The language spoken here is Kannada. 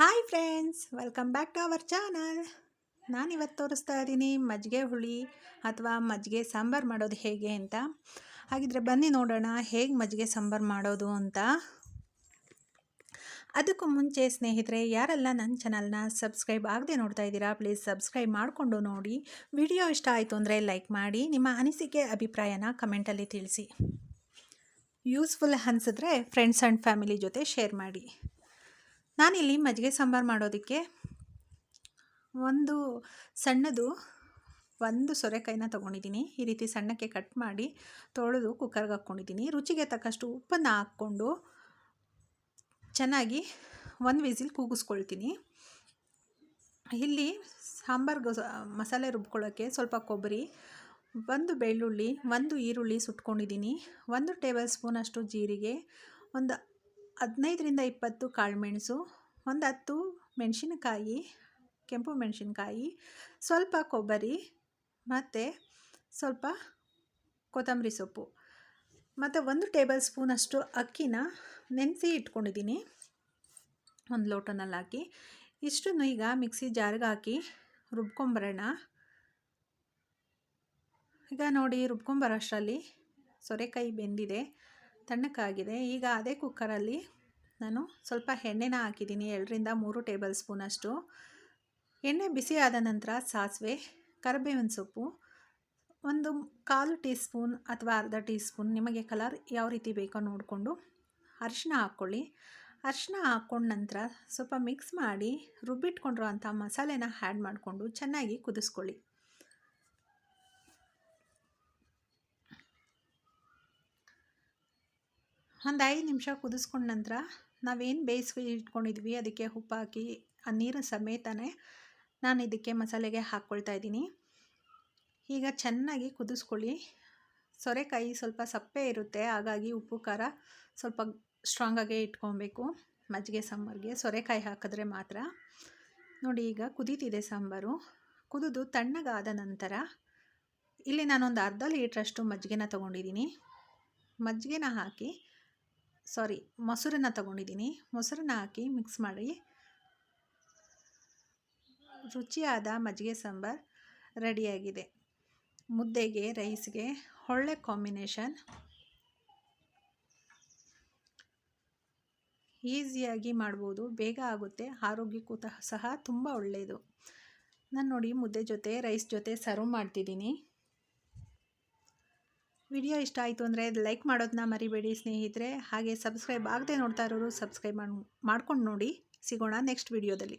Hi friends welcome back to our channel ನಾನಿವತ್ತು ತೋರಿಸ್ತಾ ಇದ್ದೀನಿ ಮಜ್ಜಿಗೆ ಹುಳಿ ಅಥವಾ ಮಜ್ಜಿಗೆ ಸಾಂಬಾರು ಮಾಡೋದು ಹೇಗೆ ಅಂತ. ಹಾಗಿದ್ರೆ ಬನ್ನಿ ನೋಡೋಣ ಹೇಗೆ ಮಜ್ಜಿಗೆ ಸಾಂಬಾರು ಮಾಡೋದು ಅಂತ. ಅದಕ್ಕೂ ಮುಂಚೆ ಸ್ನೇಹಿತರೆ, ಯಾರೆಲ್ಲ ನನ್ನ ಚಾನಲ್ನ ಸಬ್ಸ್ಕ್ರೈಬ್ ಆಗದೆ ನೋಡ್ತಾ ಇದ್ದೀರಾ ಪ್ಲೀಸ್ ಸಬ್ಸ್ಕ್ರೈಬ್ ಮಾಡಿಕೊಂಡು ನೋಡಿ. ವಿಡಿಯೋ ಇಷ್ಟ ಆಯಿತು ಅಂದರೆ ಲೈಕ್ ಮಾಡಿ, ನಿಮ್ಮ ಅನಿಸಿಕೆ, ಅಭಿಪ್ರಾಯನ ಕಮೆಂಟಲ್ಲಿ ತಿಳಿಸಿ. ಯೂಸ್ಫುಲ್ ಅನಿಸಿದ್ರೆ ಫ್ರೆಂಡ್ಸ್ ಆ್ಯಂಡ್ ಫ್ಯಾಮಿಲಿ ಜೊತೆ ಶೇರ್ ಮಾಡಿ. ನಾನಿಲ್ಲಿ ಮಜ್ಜಿಗೆ ಸಾಂಬಾರು ಮಾಡೋದಕ್ಕೆ ಒಂದು ಸಣ್ಣದು, ಒಂದು ಸೊರೆಕಾಯಿನ ತೊಗೊಂಡಿದ್ದೀನಿ. ಈ ರೀತಿ ಸಣ್ಣಕ್ಕೆ ಕಟ್ ಮಾಡಿ ತೊಳೆದು ಕುಕ್ಕರ್ಗೆ ಹಾಕ್ಕೊಂಡಿದ್ದೀನಿ. ರುಚಿಗೆ ತಕ್ಕಷ್ಟು ಉಪ್ಪನ್ನು ಹಾಕ್ಕೊಂಡು ಚೆನ್ನಾಗಿ ಒಂದು ವಿಸಿಲ್ ಕೂಗಿಸ್ಕೊಳ್ತೀನಿ. ಇಲ್ಲಿ ಸಾಂಬಾರ್ಗೆ ಮಸಾಲೆ ರುಬ್ಕೊಳ್ಳೋಕ್ಕೆ ಸ್ವಲ್ಪ ಕೊಬ್ಬರಿ, ಒಂದು ಬೆಳ್ಳುಳ್ಳಿ, ಒಂದು ಈರುಳ್ಳಿ ಸುಟ್ಕೊಂಡಿದ್ದೀನಿ. ಒಂದು ಟೇಬಲ್ ಸ್ಪೂನಷ್ಟು ಜೀರಿಗೆ, ಒಂದು ಹದಿನೈದರಿಂದ ಇಪ್ಪತ್ತು ಕಾಳುಮೆಣಸು, ಒಂದು ಹತ್ತು ಮೆಣಸಿನಕಾಯಿ, ಕೆಂಪು ಮೆಣಸಿನಕಾಯಿ, ಸ್ವಲ್ಪ ಕೊಬ್ಬರಿ ಮತ್ತು ಸ್ವಲ್ಪ ಕೊತ್ತಂಬರಿ ಸೊಪ್ಪು. ಮತ್ತು ಒಂದು ಟೇಬಲ್ ಸ್ಪೂನಷ್ಟು ಅಕ್ಕಿನ ನೆನೆಸಿ ಇಟ್ಕೊಂಡಿದ್ದೀನಿ. ಒಂದು ಲೋಟನಲ್ಲಿ ಹಾಕಿ. ಇಷ್ಟನ್ನು ಈಗ ಮಿಕ್ಸಿ ಜಾರ್ಗೆ ಹಾಕಿ ರುಬ್ಕೊಂಬರೋಣ. ಈಗ ನೋಡಿ ರುಬ್ಕೊಂಬರೋಷ್ಟರಲ್ಲಿ ಸೊರೆಕಾಯಿ ಬೆಂದಿದೆ, ತಣ್ಣಕ್ಕಾಗಿದೆ. ಈಗ ಅದೇ ಕುಕ್ಕರಲ್ಲಿ ನಾನು ಸ್ವಲ್ಪ ಎಣ್ಣೆನ ಹಾಕಿದ್ದೀನಿ, ಎರಡರಿಂದ ಮೂರು ಟೇಬಲ್ ಸ್ಪೂನಷ್ಟು ಎಣ್ಣೆ ಬಿಸಿ ಆದ ನಂತರ ಸಾಸಿವೆ, ಕರಿಬೇವಿನ ಸೊಪ್ಪು, ಒಂದು ಕಾಲು ಟೀ ಸ್ಪೂನ್ ಅಥವಾ ಅರ್ಧ ಟೀ ಸ್ಪೂನ್ ನಿಮಗೆ ಕಲರ್ ಯಾವ ರೀತಿ ಬೇಕೋ ನೋಡಿಕೊಂಡು ಅರಿಶಿನ ಹಾಕ್ಕೊಳ್ಳಿ. ಅರಿಶಿನ ಹಾಕ್ಕೊಂಡ ನಂತರ ಸ್ವಲ್ಪ ಮಿಕ್ಸ್ ಮಾಡಿ ರುಬ್ಬಿಟ್ಕೊಂಡಿರೋ ಅಂಥ ಮಸಾಲೆನ ಆ್ಯಡ್ ಮಾಡಿಕೊಂಡು ಚೆನ್ನಾಗಿ ಕುದಿಸ್ಕೊಳ್ಳಿ. ಒಂದು ಐದು ನಿಮಿಷ ಕುದಿಸ್ಕೊಂಡ ನಂತರ ನಾವೇನು ಬೇಯಿಸಿ ಇಟ್ಕೊಂಡಿದ್ವಿ, ಅದಕ್ಕೆ ಉಪ್ಪು ಹಾಕಿ ಆ ನೀರು ಸಮೇತನೇ ನಾನು ಇದಕ್ಕೆ ಮಸಾಲೆಗೆ ಹಾಕ್ಕೊಳ್ತಾ ಇದ್ದೀನಿ. ಈಗ ಚೆನ್ನಾಗಿ ಕುದಿಸ್ಕೊಳ್ಳಿ. ಸೊರೆಕಾಯಿ ಸ್ವಲ್ಪ ಸಪ್ಪೆ ಇರುತ್ತೆ, ಹಾಗಾಗಿ ಉಪ್ಪು, ಖಾರ ಸ್ವಲ್ಪ ಸ್ಟ್ರಾಂಗಾಗೆ ಇಟ್ಕೊಬೇಕು. ಮಜ್ಜಿಗೆ, ಸಾಂಬಾರಿಗೆ ಸೊರೆಕಾಯಿ ಹಾಕಿದ್ರೆ ಮಾತ್ರ. ನೋಡಿ, ಈಗ ಕುದೀತಿದೆ ಸಾಂಬಾರು. ಕುದಿದು ತಣ್ಣಗಾದ ನಂತರ ಇಲ್ಲಿ ನಾನೊಂದು ಅರ್ಧ ಲೀಟ್ರಷ್ಟು ಮಜ್ಜಿಗೆನ ತೊಗೊಂಡಿದ್ದೀನಿ. ಮಜ್ಜಿಗೆನ ಹಾಕಿ ಸಾರಿ, ಮೊಸರನ್ನ ತಗೊಂಡಿದ್ದೀನಿ. ಮೊಸರನ್ನ ಹಾಕಿ ಮಿಕ್ಸ್ ಮಾಡಿ. ರುಚಿಯಾದ ಮಜ್ಜಿಗೆ ಸಾಂಬಾರ್ ರೆಡಿಯಾಗಿದೆ ಮುದ್ದೆಗೆ ರೈಸ್ಗೆ ಒಳ್ಳೆ ಕಾಂಬಿನೇಷನ್ ಈಸಿಯಾಗಿ ಮಾಡ್ಬೋದು. ಬೇಗ ಆಗುತ್ತೆ. ಆರೋಗ್ಯಕ್ಕೂ ಸಹ ತುಂಬ ಒಳ್ಳೆಯದು. ನಾನು ನೋಡಿ ಮುದ್ದೆ ಜೊತೆ ರೈಸ್ ಜೊತೆ ಸರ್ವ್ ಮಾಡ್ತಿದ್ದೀನಿ. ವಿಡಿಯೋ ಇಷ್ಟ ಆಯಿತು ಅಂದರೆ ಲೈಕ್ ಮಾಡೋದನ್ನ ಮರಿಬೇಡಿ ಸ್ನೇಹಿತರೆ. ಹಾಗೆ ಸಬ್ಸ್ಕ್ರೈಬ್ ಆಗದೆ ನೋಡ್ತಾ ಇರೋರು ಸಬ್ಸ್ಕ್ರೈಬ್ ಮಾಡಿ, ಮಾಡ್ಕೊಂಡು ನೋಡಿ. ಸಿಗೋಣ ನೆಕ್ಸ್ಟ್ ವಿಡಿಯೋದಲ್ಲಿ